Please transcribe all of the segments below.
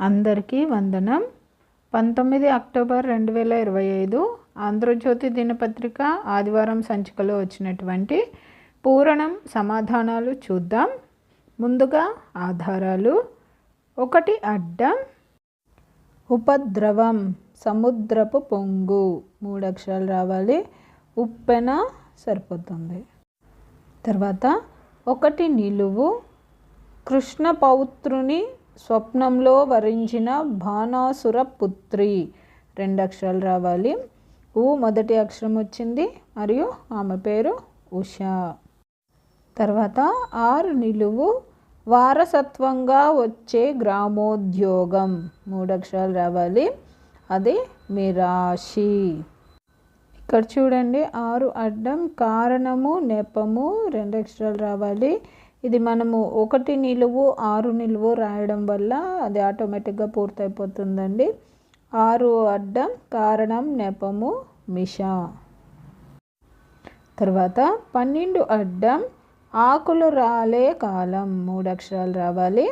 అందరికీ వందనం. పంతొమ్మిది అక్టోబర్ రెండు వేల ఇరవై ఐదు ఆంధ్రజ్యోతి దినపత్రిక ఆదివారం సంచికలో వచ్చినటువంటి పూరణం సమాధానాలు చూద్దాం. ముందుగా ఆధారాలు. ఒకటి అడ్డం. ఉపద్రవం సముద్రపు పొంగు. మూడు అక్షరాలు రావాలి. ఉప్పెన సరిపోతుంది. తర్వాత ఒకటి నిలువు. కృష్ణ పౌత్రుని స్వప్నంలో వరించిన బాణాసుర పుత్రి. రెండు అక్షరాలు రావాలి. ఊ మొదటి అక్షరం వచ్చింది. మరియు ఆమె పేరు ఉష. తర్వాత ఆరు నిలువు. వారసత్వంగా వచ్చే గ్రామోద్యోగం. మూడు అక్షరాలు రావాలి. అది మిరాషి ఇక్కడ చూడండి. ఆరు అడ్డం కారణము నెపము రెండు అక్షరాలు రావాలి. ఇది మనము ఒకటి నిలువు ఆరు నిలువు రాయడం వల్ల అది ఆటోమేటిక్గా పూర్తయిపోతుందండి. ఆరు అడ్డం కారణం నెపము మిష. తర్వాత పన్నెండు అడ్డం ఆకులు రాలే కాలం మూడు అక్షరాలు రావాలి.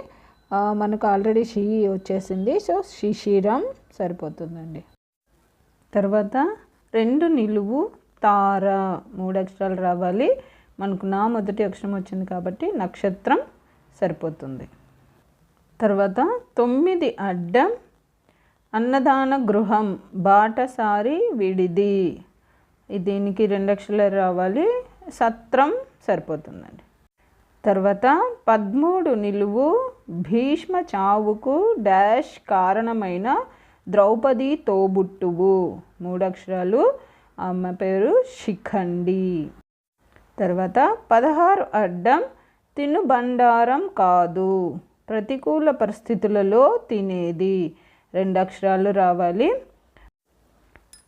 మనకు ఆల్రెడీ షీ వచ్చేసింది సో శిశిరం సరిపోతుందండి. తర్వాత రెండు నిలువు తార మూడు అక్షరాలు రావాలి. మనకు నా మొదటి అక్షరం వచ్చింది కాబట్టి నక్షత్రం సరిపోతుంది. తర్వాత తొమ్మిది అడ్డం అన్నదాన గృహం బాటసారి విడిది. దీనికి రెండు అక్షరాలు రావాలి. సత్రం సరిపోతుందండి. తర్వాత పదమూడు నిలువు భీష్మ చావుకు డాష్ కారణమైన ద్రౌపది తోబుట్టువు. మూడు అక్షరాలు. ఆమె పేరు శిఖండి. తర్వాత పదహారు అడ్డం తినుబండారం కాదు. ప్రతికూల పరిస్థితులలో తినేది. రెండు అక్షరాలు రావాలి.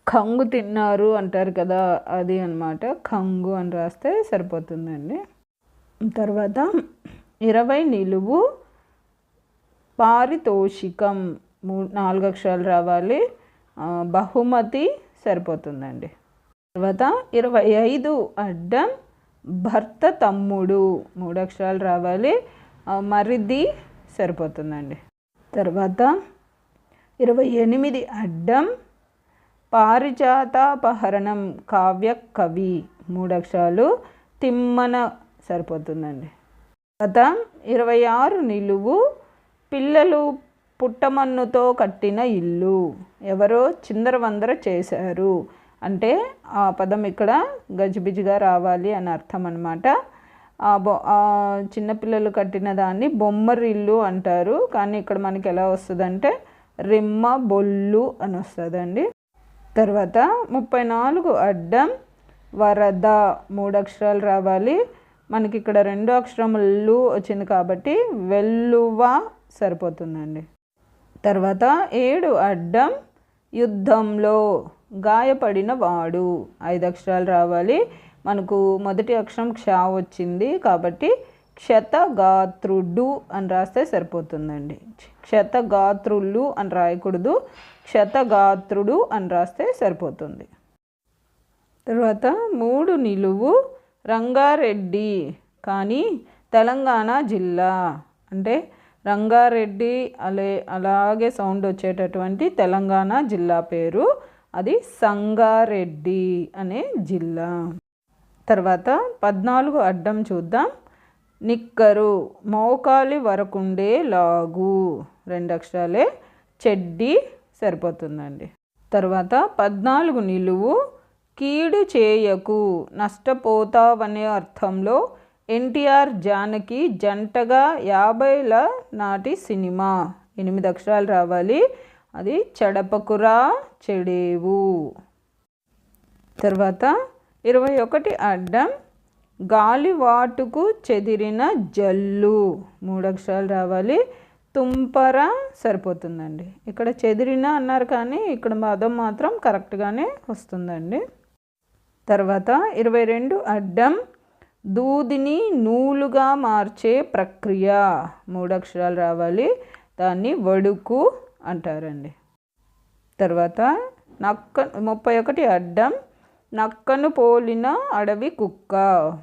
కంగు తిన్నారు అంటారు కదా అది అన్నమాట. కంగు అని రాస్తే సరిపోతుందండి. తర్వాత ఇరవై నిలువు పారితోషికం మూ నాలుగు అక్షరాలు రావాలి బహుమతి సరిపోతుందండి. తర్వాత ఇరవై ఐదు అడ్డం భర్త తమ్ముడు. మూడు అక్షరాలు రావాలి. మరిది సరిపోతుందండి. తర్వాత ఇరవై ఎనిమిది అడ్డం. పారిజాతాపహరణం కావ్య కవి. మూడు అక్షరాలు తిమ్మన సరిపోతుందండి. తర్వాత ఇరవై ఆరు నిలువు. పిల్లలు పుట్టమన్నుతో కట్టిన ఇల్లు. ఎవరో చిందరవందర చేశారు. అంటే ఆ పదం ఇక్కడ గజిబిజిగా రావాలి అని అర్థం అనమాట బొ ఆ చిన్నపిల్లలు కట్టిన దాన్ని బొమ్మరిల్లు అంటారు. కానీ ఇక్కడ మనకి ఎలా వస్తుందంటే రిమ్మ బొల్లు అని వస్తుందండి. తర్వాత ముప్పై నాలుగు అడ్డం వరద మూడు అక్షరాలు రావాలి. మనకి ఇక్కడ రెండు అక్షరములు వచ్చింది కాబట్టి వెల్లువ సరిపోతుందండి. తర్వాత ఏడు అడ్డం యుద్ధంలో గాయపడిన వాడు ఐదు అక్షరాలు రావాలి. మనకు మొదటి అక్షరం క్ష వచ్చింది కాబట్టి క్షతగాత్రుడు అని రాస్తే సరిపోతుందండి. క్షతగాత్రులు అని రాయకూడదు. క్షతగాత్రుడు అని రాస్తే సరిపోతుంది. తర్వాత మూడు నిలువు రంగారెడ్డి కానీ తెలంగాణ జిల్లా. అంటే రంగారెడ్డి అలే అలాగే సౌండ్ వచ్చేటటువంటి తెలంగాణ జిల్లా పేరు. అది సంగారెడ్డి అనే జిల్లా. తర్వాత పద్నాలుగు అడ్డం చూద్దాం. నిక్కరు మోకాలి వరకుండే లాగు. రెండు అక్షరాలే. చెడ్డి సరిపోతుందండి. తర్వాత పద్నాలుగు నిలువు. కీడు చేయకు నష్టపోతావనే అర్థంలో ఎన్టీఆర్ జానకి జంటగా యాభైల నాటి సినిమా. ఎనిమిది అక్షరాలు రావాలి. అది చెడపకురా చెడేవు. తర్వాత ఇరవై ఒకటి అడ్డం గాలివాటుకు చెదిరిన జల్లు. మూడు అక్షరాలు రావాలి. తుంపర సరిపోతుందండి. ఇక్కడ చెదిరిన అన్నారు కానీ ఇక్కడ పదం మాత్రం కరెక్ట్గానే వస్తుందండి. తర్వాత ఇరవై రెండు అడ్డం దూదిని నూలుగా మార్చే ప్రక్రియ. మూడు అక్షరాలు రావాలి. దాన్ని వడుకు అంటారండి. తర్వాత నక్క ముప్పై ఒకటి అడ్డం నక్కను పోలిన అడవి కుక్క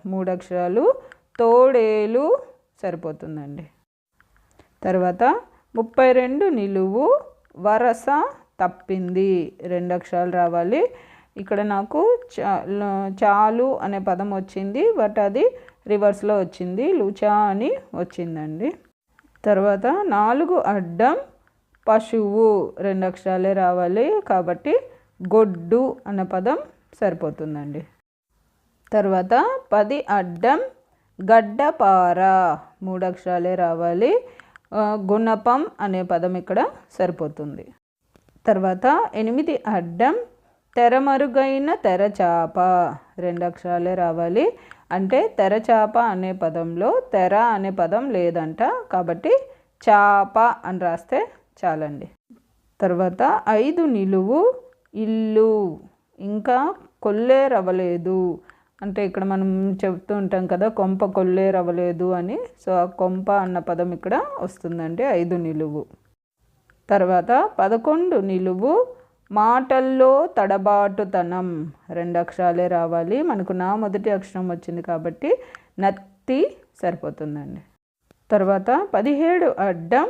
మూడు అక్షరాలు తోడేలు సరిపోతుందండి. తర్వాత ముప్పై రెండు నిలువు వరస తప్పింది రెండు అక్షరాలు రావాలి. ఇక్కడ నాకు చాలు అనే పదం వచ్చింది బట్ అది రివర్స్లో వచ్చింది లుచా అని వచ్చిందండి. తర్వాత నాలుగు అడ్డం పశువు రెండు అక్షరాలే రావాలి కాబట్టి గొడ్డు అన్న పదం సరిపోతుందండి. తర్వాత పది అడ్డం గడ్డపార మూడు అక్షరాలే రావాలి. గుణపం అనే పదం ఇక్కడ సరిపోతుంది. తర్వాత ఎనిమిది అడ్డం తెరమరుగైన తెరచాప రెండు అక్షరాలే రావాలి. అంటే తెరచాప అనే పదంలో తెర అనే పదం లేదంట కాబట్టి చాప అని రాస్తే చాలండి. తర్వాత ఐదు నిలువు ఇల్లు. ఇంకా కొల్లే రవ్వలేదు అంటే ఇక్కడ మనం చెప్తూ ఉంటాం కదా కొంప కొల్లే రవ్వలేదు అని. సో ఆ కొంప అన్న పదం ఇక్కడ వస్తుందండి ఐదు నిలువు. తర్వాత పదకొండు నిలువు మాటల్లో తడబాటుతనం. రెండు అక్షరాలే రావాలి. మనకు నా మొదటి అక్షరం వచ్చింది కాబట్టి నత్తి సరిపోతుందండి. తర్వాత పదిహేడు అడ్డం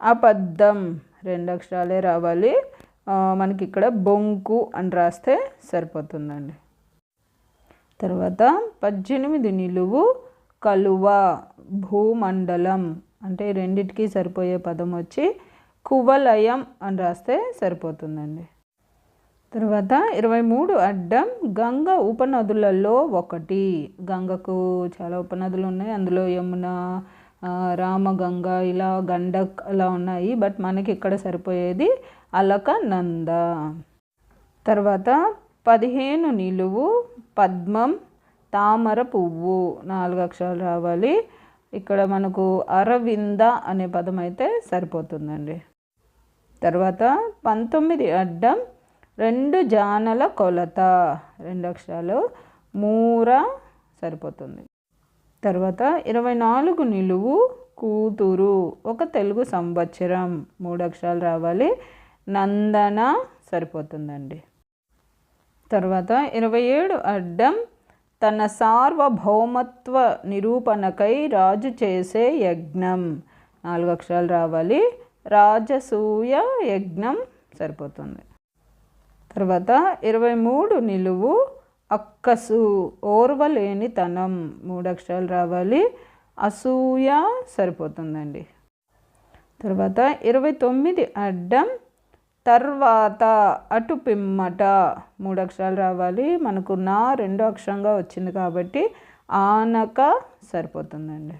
అబద్ధం. రెండు అక్షరాలే రావాలి. మనకి ఇక్కడ బొంకు అని రాస్తే సరిపోతుందండి. తర్వాత పద్దెనిమిది నిలువు కలువ భూమండలం అంటే రెండిటికి సరిపోయే పదం వచ్చి కువలయం అని రాస్తే సరిపోతుందండి. తర్వాత ఇరవై మూడు అడ్డం గంగ ఉపనదులలో ఒకటి. గంగకు చాలా ఉపనదులు ఉన్నాయి. అందులో యమున రామగంగ ఇలా గండక్ అలా ఉన్నాయి. బట్ మనకి ఇక్కడ సరిపోయేది అలక నంద తర్వాత పదిహేను నిలువు పద్మం తామర పువ్వు నాలుగు అక్షరాలు రావాలి. ఇక్కడ మనకు అరవింద అనే పదం అయితే సరిపోతుందండి. తర్వాత పంతొమ్మిది అడ్డం రెండు జానల కొలత రెండు అక్షరాలు మూర సరిపోతుంది. తర్వాత ఇరవై నాలుగు నిలువు కూతురు ఒక తెలుగు సంవత్సరం. మూడు అక్షరాలు రావాలి. నందన సరిపోతుందండి. తర్వాత ఇరవై ఏడు అడ్డం తన సార్వభౌమత్వ నిరూపణకై రాజు చేసే యజ్ఞం. నాలుగు అక్షరాలు రావాలి. రాజసూయ యజ్ఞం సరిపోతుంది. తర్వాత ఇరవై మూడు నిలువు అక్కసు ఓర్వలేని తనం మూడు అక్షరాలు రావాలి. అసూయ సరిపోతుందండి. తర్వాత ఇరవై తొమ్మిది అడ్డం తర్వాత అటు పిమ్మట మూడు అక్షరాలు రావాలి. మనకు నా రెండో అక్షరంగా వచ్చింది కాబట్టి ఆనక సరిపోతుందండి.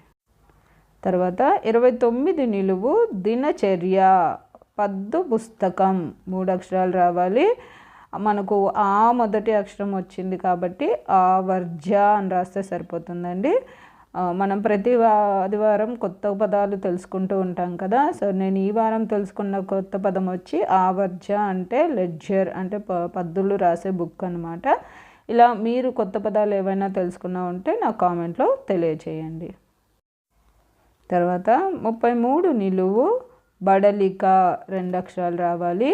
తర్వాత ఇరవై తొమ్మిది నిలువు దినచర్య పద్దు పుస్తకం మూడు అక్షరాలు రావాలి. మనకు ఆ మొదటి అక్షరం వచ్చింది కాబట్టి ఆ వర్జ అని రాస్తే సరిపోతుందండి. మనం ప్రతి ఆదివారం కొత్త పదాలు తెలుసుకుంటూ ఉంటాం కదా. సో నేను ఈ వారం తెలుసుకున్న కొత్త పదం వచ్చి ఆవర్జ అంటే లెడ్జర్ అంటే ప పద్దులు రాసే బుక్ అనమాట ఇలా మీరు కొత్త పదాలు ఏవైనా తెలుసుకున్నా ఉంటే నా కామెంట్లో తెలియచేయండి. తర్వాత ముప్పై మూడు నిలువు బడలిక రెండు అక్షరాలు రావాలి.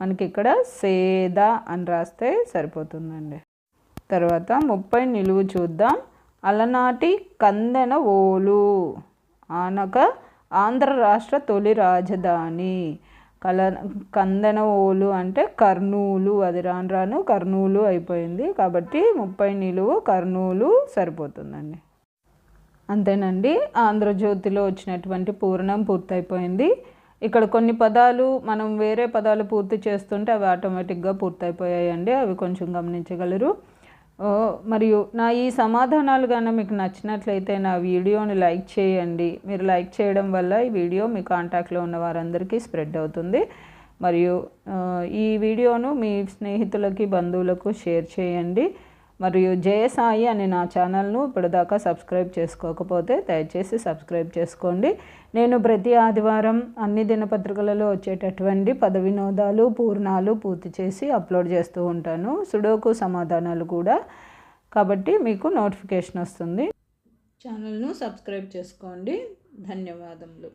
మనకి ఇక్కడ సేద అని రాస్తే సరిపోతుందండి. తర్వాత ముప్పై నిలువు చూద్దాం. అలనాటి కందెన ఓలు. ఆనక ఆంధ్ర రాష్ట్ర తొలి రాజధాని. కల కందెన ఓలు అంటే కర్నూలు. అది రాను రాను కర్నూలు అయిపోయింది కాబట్టి ముప్పై నిలువు కర్నూలు సరిపోతుందండి. అంతేనండి. ఆంధ్రజ్యోతిలో వచ్చినటువంటి పూర్ణం పూర్తయిపోయింది. ఇక్కడ కొన్ని పదాలు మనం వేరే పదాలు పూర్తి చేస్తుంటే అవి ఆటోమేటిక్గా పూర్తయిపోయాయండి. అవి కొంచెం గమనించగలరు. మరియు నా ఈ సమాధానాలు కానీ మీకు నచ్చినట్లయితే నా వీడియోని లైక్ చేయండి. మీరు లైక్ చేయడం వల్ల ఈ వీడియో మీ కాంటాక్ట్లో ఉన్న వారందరికీ స్ప్రెడ్ అవుతుంది. మరియు ఈ వీడియోను మీ స్నేహితులకి బంధువులకు షేర్ చేయండి. మరియు జయసాయి అనే నా ఛానల్ను ఇప్పటిదాకా సబ్స్క్రైబ్ చేసుకోకపోతే దయచేసి సబ్స్క్రైబ్ చేసుకోండి. నేను ప్రతి ఆదివారం అన్ని దినపత్రికలలో వచ్చేటటువంటి పద వినోదాలు పూర్ణాలు పూర్తి చేసి అప్లోడ్ చేస్తూ ఉంటాను. సుడోకు సమాధానాలు కూడా. కాబట్టి మీకు నోటిఫికేషన్ వస్తుంది. ఛానల్ను సబ్స్క్రైబ్ చేసుకోండి. ధన్యవాదములు.